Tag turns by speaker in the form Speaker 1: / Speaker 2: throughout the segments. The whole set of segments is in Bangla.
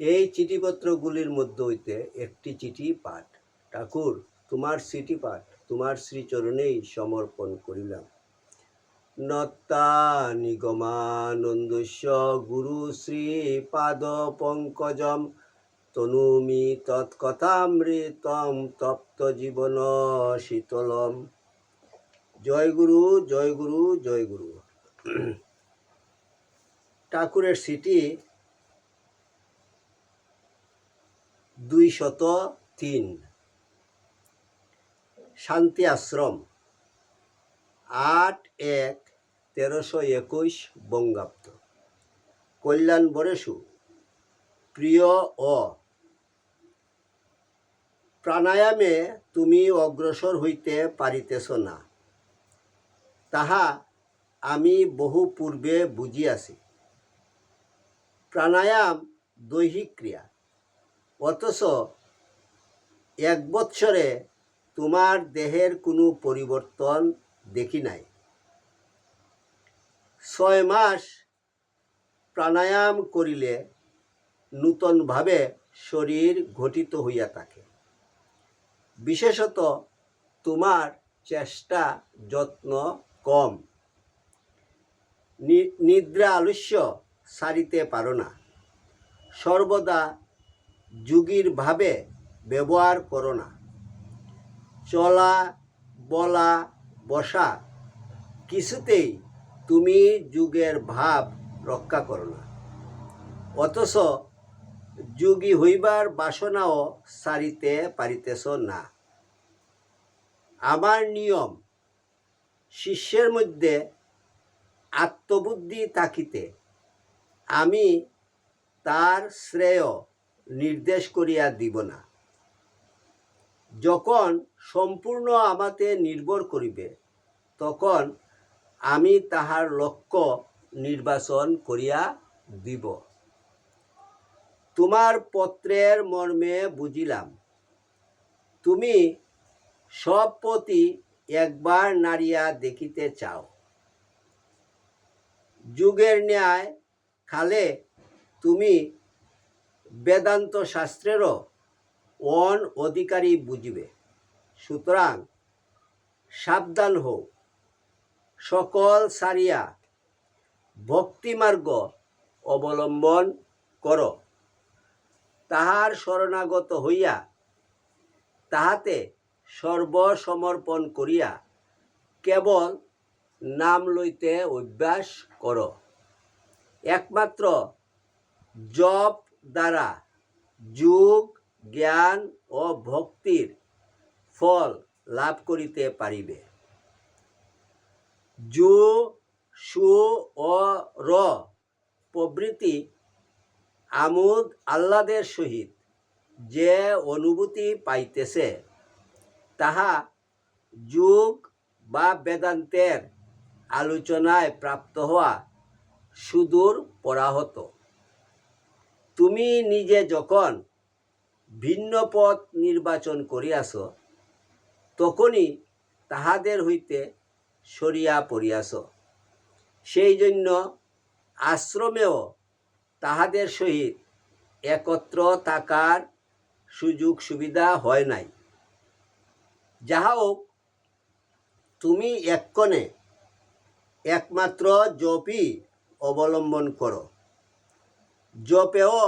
Speaker 1: এই চিঠিপত্রগুলির মধ্যে হইতে একটি চিঠি পাঠ। ঠাকুর, তোমার চিঠি পাঠ, তোমার শ্রীচরণেই সমর্পণ করিলাম। নত্তা নিগমানন্দস্য গুরু শ্রী পাদ পঙ্কজম, তনুমি তৎকথামৃতম তপ্ত জীবন শীতলম। জয় গুরু জয় গুরু জয় গুরু। ঠাকুরের সিটি দুই শত তিন। শান্তি আশ্রম। আট এক তেরোশো একুশ বঙ্গাব্দ। কল্যাণ বরেশু প্রিয় অ। প্রাণায়ামে তুমি অগ্রসর হইতে পারিতেছ না। তাহা আমি বহু পূর্বে বুঝিয়াছি। প্রাণায়াম দৈহিক ক্রিয়া। অথচ এক বৎসরে তোমার দেহের কোনো পরিবর্তন দেখি নাই। ছয় মাস প্রাণায়াম করিলে নূতনভাবে শরীর ঘটিত হইয়া থাকে। বিশেষত তোমার চেষ্টা যত্ন কম। নিদ্রা আলস্য সারিতে পারো না। সর্বদা যুগীর ভাবে ব্যবহার করো না। চলা, বলা, বসা কিছুতেই তুমি যুগের ভাব রক্ষা করো না। অথচ যোগী হইবার বাসনাও সারিতে পারিতেছ না। আমার নিয়ম, শিষ্যের মধ্যে আত্মবুদ্ধি থাকিতে আমি তার শ্রেয় নির্দেশ করিয়া দিব না। যখন সম্পূর্ণ আমাতে নির্ভর করিবে, তখন আমি তাহার লক্ষ্য নির্বাচন করিয়া দিব। তোমার পত্রের মর্মে বুঝিলাম। তুমি সব প্রতি একবার নাড়িয়া দেখিতে চাও। যুগের ন্যায় খালে তুমি বেদান্ত শাস্ত্রেরও অন অধিকারী বুঝিবে। সুতরাং সাবধান হও। সকল সারিয়া ভক্তিমার্গ অবলম্বন কর। তাহার শরণাগত হইয়া তাহাতে সর্বসমর্পণ করিয়া কেবল নাম লইতে অভ্যাস কর। একমাত্র জপ দ্বারা যোগ, জ্ঞান ও ভক্তির ফল লাভ করিতে পারিবে। জু সু ও র প্রভৃতি আমোদ আহ্লাদের সহিত যে অনুভূতি পাইতেছে, তাহা যুগ বা বেদান্তের আলোচনায় প্রাপ্ত হওয়া সুদূর পরাহত। তুমি নিজে যখন ভিন্ন পথ নির্বাচন করিয়াছ, তখনই তাহাদের হইতে সরিয়া পড়িয়াছ। সেই জন্য আশ্রমেও তাহাদের সহিত একত্র থাকার সুযোগ সুবিধা হয় নাই। যাহা হোক, তুমি এক্ষণে একমাত্র জপি অবলম্বন করো। জপেও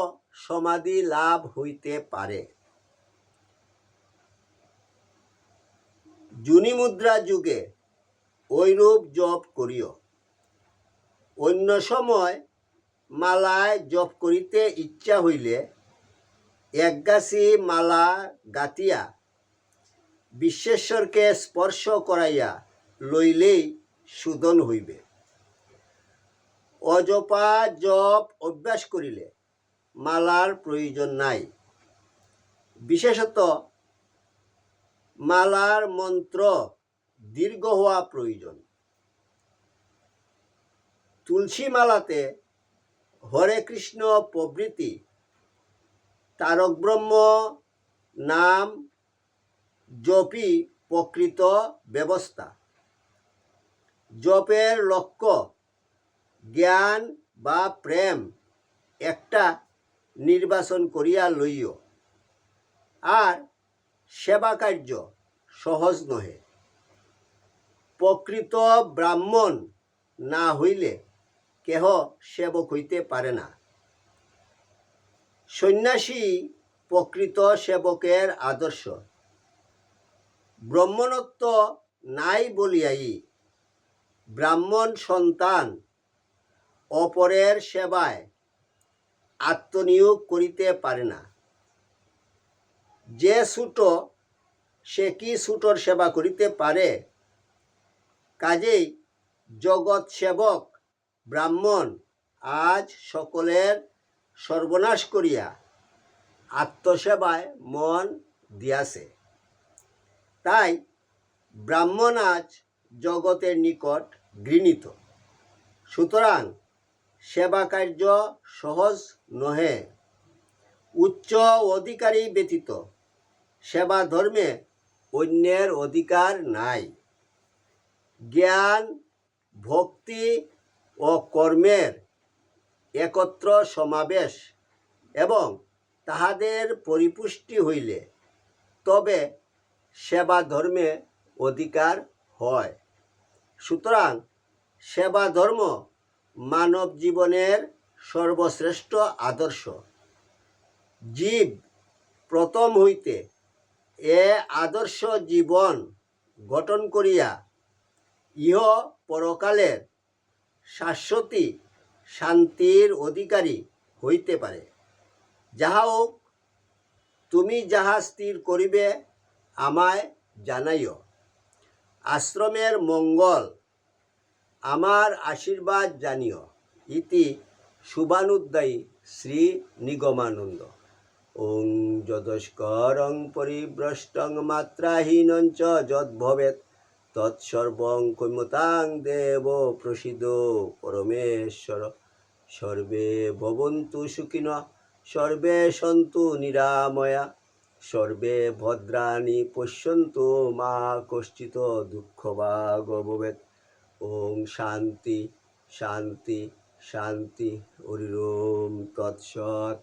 Speaker 1: সমাধি লাভ হইতে পারে। জুনি মুদ্রা যুগে ঐরূপ জপ করিও। অন্য সময় মালায় জপ করিতে ইচ্ছা হইলে একগাছি মালা গাতিয়া বিশ্বেশ্বরকে স্পর্শ করাইয়া লইলেই সুদন হইবে। অজপা জপ অভ্যাস করিলে মালার প্রয়োজন নাই। বিশেষত মালার মন্ত্র দীর্ঘ হওয়া প্রয়োজন। তুলসী মালাতে হরে কৃষ্ণ প্রভৃতি তারক ব্রহ্ম নাম জপি প্রকৃত ব্যবস্থা। জপের লক্ষ্য জ্ঞান বা প্রেম একটা নির্বাচন করিয়া লইও। আর সেবা কার্য সহজ নহে। প্রকৃত ব্রাহ্মণ না হইলে কেহ সেবক হইতে পারে না। সন্ন্যাসী প্রকৃত সেবকের আদর্শ। ব্রহ্মণত্ব নাই বলিয়াই ব্রাহ্মণ সন্তান অপরের সেবায় আত্মনিয়োগ করিতে পারে না। যে ছুট সে কি ছুটোর সেবা করিতে পারে? কাজেই জগৎ সেবক, ব্রাহ্মণ আজ সকলের সর্বনাশ করিয়া আত্মসেবায় মন দিয়াছে। তাই ব্রাহ্মণ আজ জগতের নিকট ঘৃণিত। সুতরাং সেবা কার্য সহজ নহে। উচ্চ অধিকারী ব্যতীত সেবা ধর্মে অন্যের অধিকার নাই। জ্ঞান, ভক্তি ও কর্মের একত্র সমাবেশ এবং তাহাদের পরিপুষ্টি হইলে তবে সেবা ধর্মে অধিকার হয়। সুতরাং সেবা ধর্ম মানব জীবনের সর্বশ্রেষ্ঠ আদর্শ। জীব প্রথম হইতে এ আদর্শ জীবন গঠন করিয়া ইহ পরকালের শাশ্বতী শান্তির অধিকারী হইতে পারে। যাহা হোক, তুমি যাহা স্থির করিবে, আমায় জানাইও। আশ্রমের মঙ্গল আমার আশীর্বাদ জানিও। ইতি শুভানুদ্দায়ী শ্রী নিগমানন্দ। ওং যদস্করং পরিভ্রষ্টং মাত্রাহীনং চ যদ্ভবেৎ। তৎসর্বং কৈমতাং দেব প্রসিদ্ধ পরমেশ্বর। সর্বে ভবন্তু সুখিন, সর্বে সন্তু নিরাময়া। সর্বে ভদ্রাণী পশ্যন্তু মা কশ্চিত দুঃখ বা ভবেৎ। ওম শান্তি শান্তি শান্তি হরিম তৎসৎ।